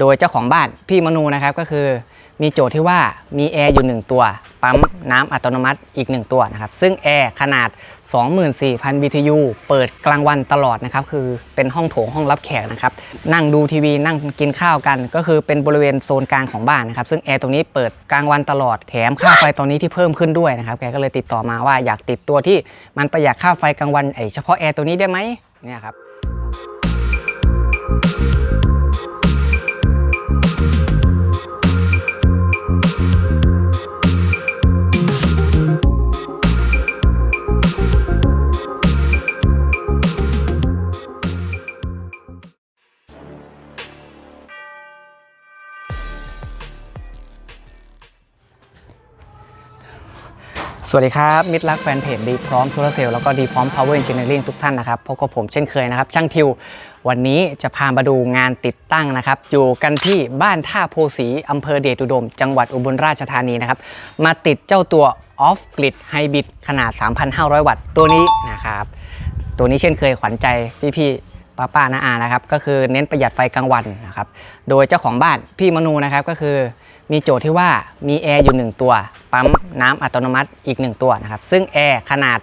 โดยเจ้าของบ้านพี่มนูนะครับก็คือมีโจทย์ที่ว่ามีแอร์อยู่ 1 ตัว ปั๊มน้ำอัตโนมัติอีก 1 ตัวนะครับ ซึ่งแอร์ขนาด 24,000 BTU เปิดกลางวันตลอดนะครับ คือเป็นห้องโถงห้องรับแขกนะครับ นั่งดูทีวีนั่งกินข้าวกัน ก็คือเป็นบริเวณโซนกลางของบ้านนะครับ ซึ่งแอร์ตรงนี้เปิดกลางวันตลอดแถมค่าไฟตอนนี้ที่เพิ่มขึ้นด้วยนะครับ แกก็เลยติดต่อมาว่าอยากติดตัวที่มันประหยัดค่าไฟกลางวันไอเฉพาะแอร์ตัวนี้ได้ไหมเนี่ยครับ วัสดีครับ มิตรรักแฟนเพจดีพร้อมโซลาเซลล์แล้วก็ดีพร้อม Power Engineering ทุกท่านนะครับพบกับผมเช่นเคยนะครับ ช่างทิว วันนี้จะพามาดูงานติดตั้งนะครับ อยู่กันที่บ้านท่าโพสีอำเภอเดชอุดม จังหวัดอุบลราชธานีนะครับ มาติดเจ้าตัว Off Grid Hybrid ขนาด 3,500 วัตต์ตัวนี้นะครับ ตัวนี้เช่นเคยขวัญใจพี่ๆป้าป้าๆนาอานะครับก็คือเน้นประหยัดไฟกลางวันนะครับโดยเจ้าของบ้านพี่มนูนะครับก็คือ มีโจทย์ที่ว่ามีแอร์อยู่ 1 ตัว ปั๊มน้ำอัตโนมัติอีก 1 ตัวนะครับ ซึ่งแอร์ขนาด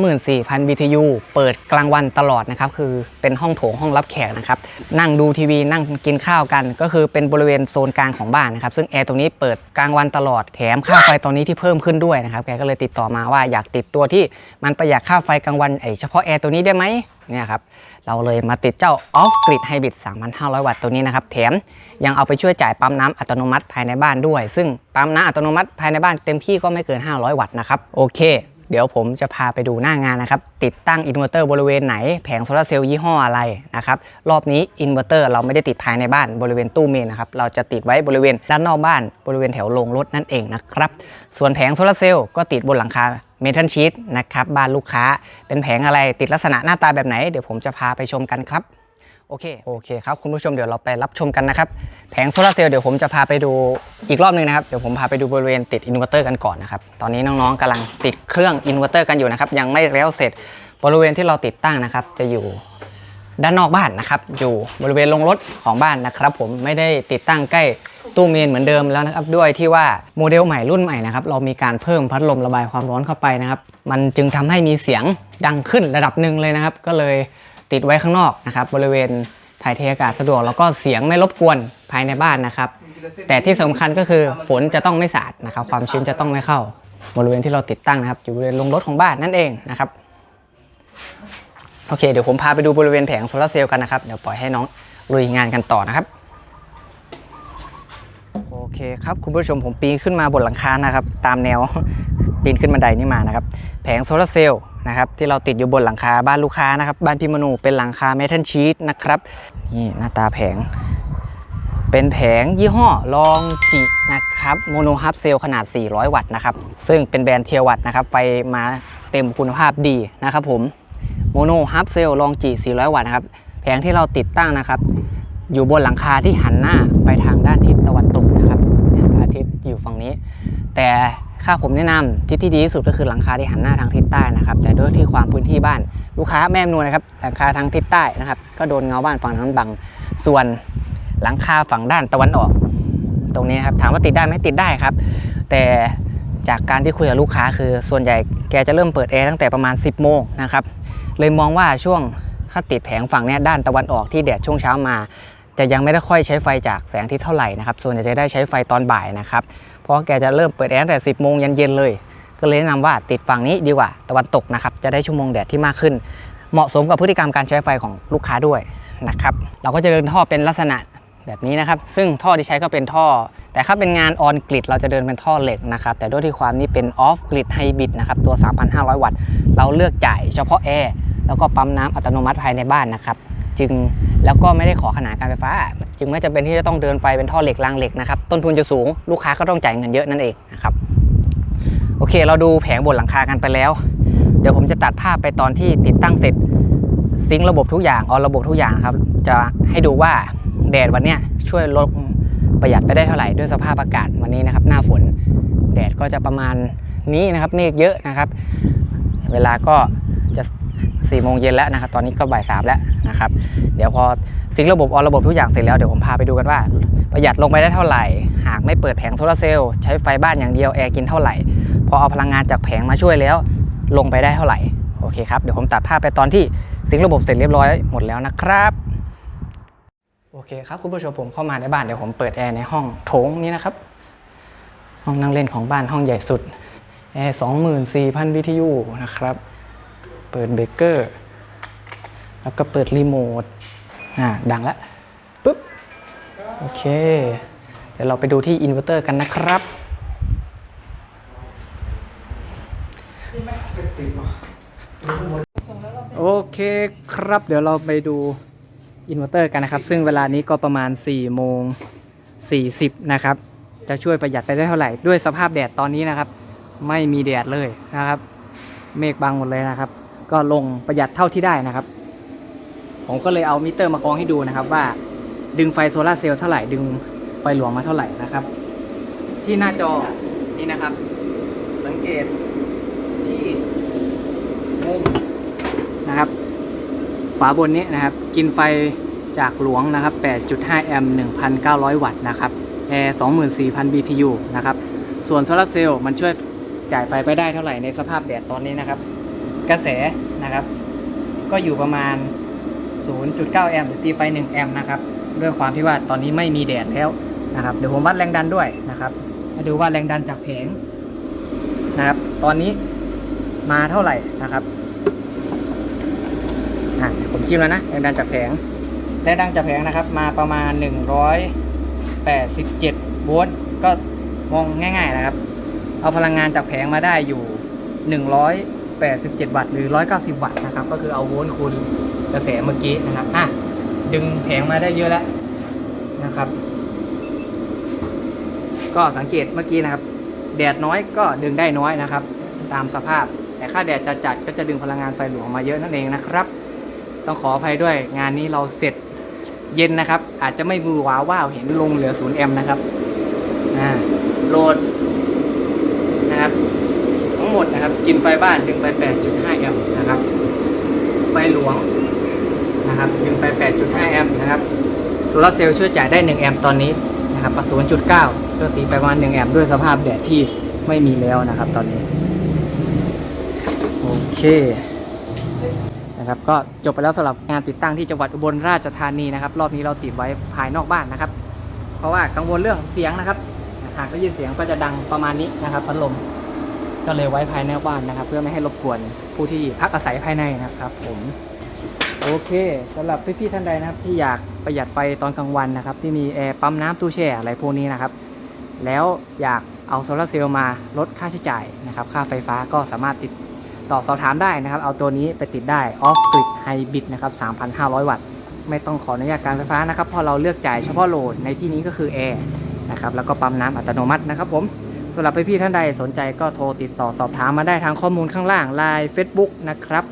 24,000 BTU เปิดกลางวันตลอดนะครับ คือเป็นห้องโถงห้องรับแขกนะครับ นั่งดูทีวีนั่งกินข้าวกัน ก็คือเป็นบริเวณโซนกลางของบ้านนะครับ ซึ่งแอร์ตรงนี้เปิดกลางวันตลอด แถมค่าไฟตอนนี้ที่เพิ่มขึ้นด้วยนะครับ แกก็เลยติดต่อมาว่าอยากติดตัวที่มันประหยัดค่าไฟกลางวันไอเฉพาะแอร์ตัวนี้ได้ไหมเนี่ยครับเราเลยมาติดเจ้า Off Grid Hybrid 3,500 วัตต์ตัวนี้นะครับ แถมยังเอาไปช่วยจ่ายปั๊มน้ำอัตโนมัติภายในบ้านด้วย ซึ่งปั๊มน้ำอัตโนมัติภายในบ้านเต็มที่ก็ไม่เกิน 500 วัตต์นะครับ โอเค เดี๋ยวผมจะพาไปดูหน้างานนะครับ ติดตั้งอินเวอร์เตอร์บริเวณไหน แผงโซลาร์เซลล์ยี่ห้ออะไรนะครับ รอบนี้อินเวอร์เตอร์เราไม่ได้ติดภายในบ้านบริเวณตู้เมนนะครับ เราจะติดไว้บริเวณด้านนอกบ้าน บริเวณแถวโรงรถนั่นเองนะครับ ส่วนแผงโซลาร์เซลล์ก็ติดบนหลังคา เมทัลชีตนะครับบ้านลูกค้าเป็นแผงอะไรติดลักษณะหน้าตาแบบไหน เดี๋ยวผมจะพาไปชมกันครับโอเคโอเคครับคุณผู้ชมเดี๋ยวเราไปรับชมกันนะครับแผงโซลาร์เซลล์เดี๋ยวผมจะพาไปดูอีกรอบหนึงนะครับเดี๋ยวผมพาไปดูบริเวณติดอินเวอร์เตอร์กันก่อนนะครับตอนนี้น้องๆกำลังติดเครื่องอินเวอร์เตอร์กันอยู่นะครับยังไม่แล้วเสร็จบริเวณที่เราติดตั้งนะครับ จะอยู่ด้านนอกบ้านนะครับ อยู่บริเวณโรงรถของบ้านนะครับ ผมไม่ได้ติดตั้งใกล้ ตู้เมนเหมือนเดิมแล้วนะครับด้วยที่ว่าโมเดลใหม่รุ่นใหม่นะครับเรามีการเพิ่มพัดลมระบายความร้อนเข้าไปนะครับมันจึงทำให้มีเสียงดังขึ้นระดับหนึ่งเลยนะครับ ก็เลยติดไว้ข้างนอกนะครับบริเวณถ่ายเทอากาศสะดวกแล้วก็เสียงไม่รบกวนภายในบ้านนะครับ แต่ที่สำคัญก็คือฝนจะต้องไม่สาดนะครับ ความชื้นจะต้องไม่เข้า บริเวณที่เราติดตั้งนะครับ อยู่บริเวณลงรถของบ้านนั่นเองนะครับโอเคเดี๋ยวผมพาไปดูบริเวณแผงโซลาร์เซลล์กันนะครับเดี๋ยวปล่อยให้น้องลุยงานกันต่อนะครับ คครับคุณผู้ชมผมปีนขึ้นมาบนหลังคานะครับ ตามแนวปีนขึ้นบันไดนี่มานะครับ แผงโซลาร์เซลล์นะครับ ที่เราติดอยู่บนหลังคาบ้านลูกค้านะครับ บ้านพิมนูเป็นหลังคาเมทัลชีตนะครับนี่หน้าตาแผง เป็นแผงยี่ห้อลองจินะครับโมโนฮับเซลขนาด 400 วัตต์นะครับ ซึ่งเป็นแบรนด์เทียวัตต์นะครับ ไฟมาเต็มคุณภาพดีนะครับผมโมโนฮับเซลลองจิ400 วัตต์นะครับ แผงที่เราติดตั้งนะครับ อยู่บนหลังคาที่หันหน้าไปทางด้านทิศตะวันตกนะครับเนี่ยพระอาทิตย์อยู่ฝั่งนี้ แต่ค่าผมแนะนำทิศที่ดีที่สุดก็คือหลังคาที่หันหน้าทางทิศใต้นะครับ แต่ด้วยที่ความพื้นที่บ้านลูกค้าแม่อำนวยนะครับ หลังคาทางทิศใต้นะครับ ก็โดนเงาบ้านฝั่งนั้นบัง ส่วนหลังคาฝั่งด้านตะวันออก ตรงนี้ครับถามว่าติดได้ไหมติดได้ครับ แต่จากการที่คุยกับลูกค้าคือ ส่วนใหญ่แกจะเริ่มเปิดแอร์ตั้งแต่ประมาณ 10 โมงนะครับ เลยมองว่าช่วงถ้าติดแผงฝั่งเนี้ยด้านตะวันออกที่แดดช่วงเช้ามา จะยังไม่ได้ค่อยใช้ไฟจากแสงอาทิตย์เท่าไหร่นะครับส่วนใหญ่จะได้ใช้ไฟตอนบ่ายนะครับเพราะแกจะเริ่มเปิดแอร์ตั้งแต่ 10 โมงเย็นเลย ก็เลยแนะนำว่าติดฝั่งนี้ดีกว่าตะวันตกนะครับจะได้ชั่วโมงแดดที่มากขึ้น เหมาะสมกับพฤติกรรมการใช้ไฟของลูกค้าด้วยนะครับเราก็จะเดินท่อเป็นลักษณะแบบนี้นะครับ ซึ่งท่อที่ใช้ก็เป็นท่อ แต่ถ้าเป็นงานออนกริดเราจะเดินเป็นท่อเหล็กนะครับ แต่ด้วยที่ความนี้เป็นออฟกริดไฮบริดนะครับ ตัว 3,500 วัตต์ เราเลือกจ่ายเฉพาะแอร์ แล้วก็ปั๊มน้ำอัตโนมัติภายในบ้านนะครับ จึง แล้วก็ไม่ได้ขอขนาดการไฟฟ้า จึงไม่จำเป็นที่จะต้องเดินไฟเป็นท่อเหล็กรางเหล็กนะครับต้นทุนจะสูงลูกค้าก็ต้องจ่ายเงินเยอะนั่นเองนะครับโอเค เราดูแผงบนหลังคากันไปแล้ว เดี๋ยวผมจะตัดภาพไปตอนที่ติดตั้งเสร็จซิงระบบทุกอย่างออนระบบทุกอย่างครับ จะให้ดูว่าแดดวันนี้ช่วยลดประหยัดไปได้เท่าไหร่ด้วยสภาพอากาศวันนี้นะครับ หน้าฝน แดดก็จะประมาณนี้นะครับเมฆเยอะนะครับ เวลาก็จะ 4โมงเย็นแล้วนะครับตอนนี้ก็บ่ายสามแล้วนะครับเดี๋ยวพอซิงระบบออนระบบทุกอย่างเสร็จแล้วเดี๋ยวผมพาไปดูกันว่า ประหยัดลงไปได้เท่าไหร่ หากไม่เปิดแผงโซลาร์เซลล์ใช้ไฟบ้านอย่างเดียวแอร์กินเท่าไหร่ พอเอาพลังงานจากแผงมาช่วยแล้ว ลงไปได้เท่าไหร่โอเคครับเดี๋ยวผมตัดภาพไปตอนที่ซิงระบบเสร็จเรียบร้อยหมดแล้วนะครับโอเคครับคุณผู้ชมผมเข้ามาในบ้านเดี๋ยวผมเปิดแอร์ในห้องโถงนี้นะครับห้องนั่งเล่นของบ้านห้องใหญ่สุดแอร์24,000 BTU นะครับ เปิดเบเกอร์ แล้วก็เปิดรีโมท อ่า ดังแล้วปุ๊บ โอเค เดี๋ยวเราไปดูที่อินเวอร์เตอร์กันนะครับโอเคครับ เดี๋ยวเราไปดูอินเวอร์เตอร์กันนะครับ ซึ่งเวลานี้ก็ประมาณ 4 โมง 40 นะครับ จะช่วยประหยัดไปได้เท่าไหร่ ด้วยสภาพแดดตอนนี้นะครับ ไม่มีแดดเลยนะครับ เมฆบังหมดเลยนะครับ ก็ลงประหยัดเท่าที่ได้นะครับ ผมก็เลยเอามิเตอร์มากองให้ดูนะครับ ว่าดึงไฟโซลาเซลล์เท่าไหร่ดึงไฟหลวงมาเท่าไหร่นะครับ ที่หน้าจอนี่นะครับ สังเกตที่มุมนะครับฝาบนนี้นะครับ กินไฟจากหลวงนะครับ 8.5 แอมป์ 1,900 วัตต์นะครับแอร์ 24,000 BTU นะครับ ส่วนโซลาเซลล์มันช่วยจ่ายไฟไปได้เท่าไหร่ในสภาพแดดตอนนี้นะครับ กระแสนะครับ ก็อยู่ประมาณ 0.9 แอมป์หรือตีไป 1 แอมป์นะครับด้วยความที่ว่าตอนนี้ไม่มีแดดแล้วนะครับเดี๋ยวผมวัดแรงดันด้วยนะครับมาดูว่าแรงดันจากแผงนะครับ ตอนนี้มาเท่าไหร่นะครับอะผมจิ้มแล้วนะแรงดันจากแผงแรงดันจากแผงนะครับ มาประมาณ 187 โวลต์ก็มองง่าย ๆนะครับ เอาพลังงานจากแผงมาได้อยู่ 187 วัตต์หรือ 190 วัตต์นะครับ ก็คือเอาโวลต์คูณกระแสเมื่อกี้นะครับ อะ ดึงแผงมาได้เยอะแล้วนะครับ ก็สังเกตเมื่อกี้นะครับ แดดน้อยก็ดึงได้น้อยนะครับ ตามสภาพ แต่ค่าแดดจัดจัดก็จะดึงพลังงานไฟหลวงมาเยอะนั่นเองนะครับ ต้องขออภัยด้วยงานนี้เราเสร็จเย็นนะครับ อาจจะไม่มือว้าวว้าวเห็นลงเหลือ0แอมป์นะครับ อ่า โหลดนะครับ งหมดนะครับ กินไฟบ้านดึงไป 8.5 แอมป์นะครับ ไฟหลวงนะครับดึงไป 8.5 แอมป์นะครับโซลาร์เซลล์ช่วยจ่ายได้ 1 แอมป์ตอนนี้นะครับกับ0.9ก็ตีไปประมาณ 1 แอมป์ด้วยสภาพแดดที่ไม่มีแล้วนะครับตอนนี้ โอเคนะครับก็จบไปแล้วสำหรับงานติดตั้งที่จังหวัดอุบลราชธานีนะครับ รอบนี้เราติดไว้ภายนอกบ้านนะครับ เพราะว่ากังวลเรื่องเสียงนะครับหากได้ยินเสียงก็จะดังประมาณนี้นะครับพัดลม ก็เลยไว้ภายในบ้านนะครับ เพื่อไม่ให้รบกวนผู้ที่พักอาศัยภายในนะครับผมโอเคสำหรับพี่ๆท่านใดนะครับ ที่อยากประหยัดไฟตอนกลางวันนะครับ ที่มีแอร์ปั๊มน้ำตู้แช่อะไรพวกนี้นะครับ แล้วอยากเอาโซลาร์เซลล์มาลดค่าใช้จ่ายนะครับ ค่าไฟฟ้าก็สามารถติดต่อสอบถามได้นะครับ เอาตัวนี้ไปติดได้ Off Grid Hybrid นะครับ 3,500 วัตต์ ไม่ต้องขออนุญาตการไฟฟ้านะครับเพราะเราเลือกจ่ายเฉพาะโหลดในที่นี้ก็คือแอร์นะครับ แล้วก็ปั๊มน้ำอัตโนมัตินะครับผม สำหรับพี่ๆท่านใดสนใจก็โทรติดต่อสอบถามมาได้ทางข้อมูลข้างล่างไลน์ Facebook นะครับ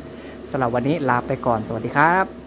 สำหรับวันนี้ลาไปก่อนสวัสดีครับ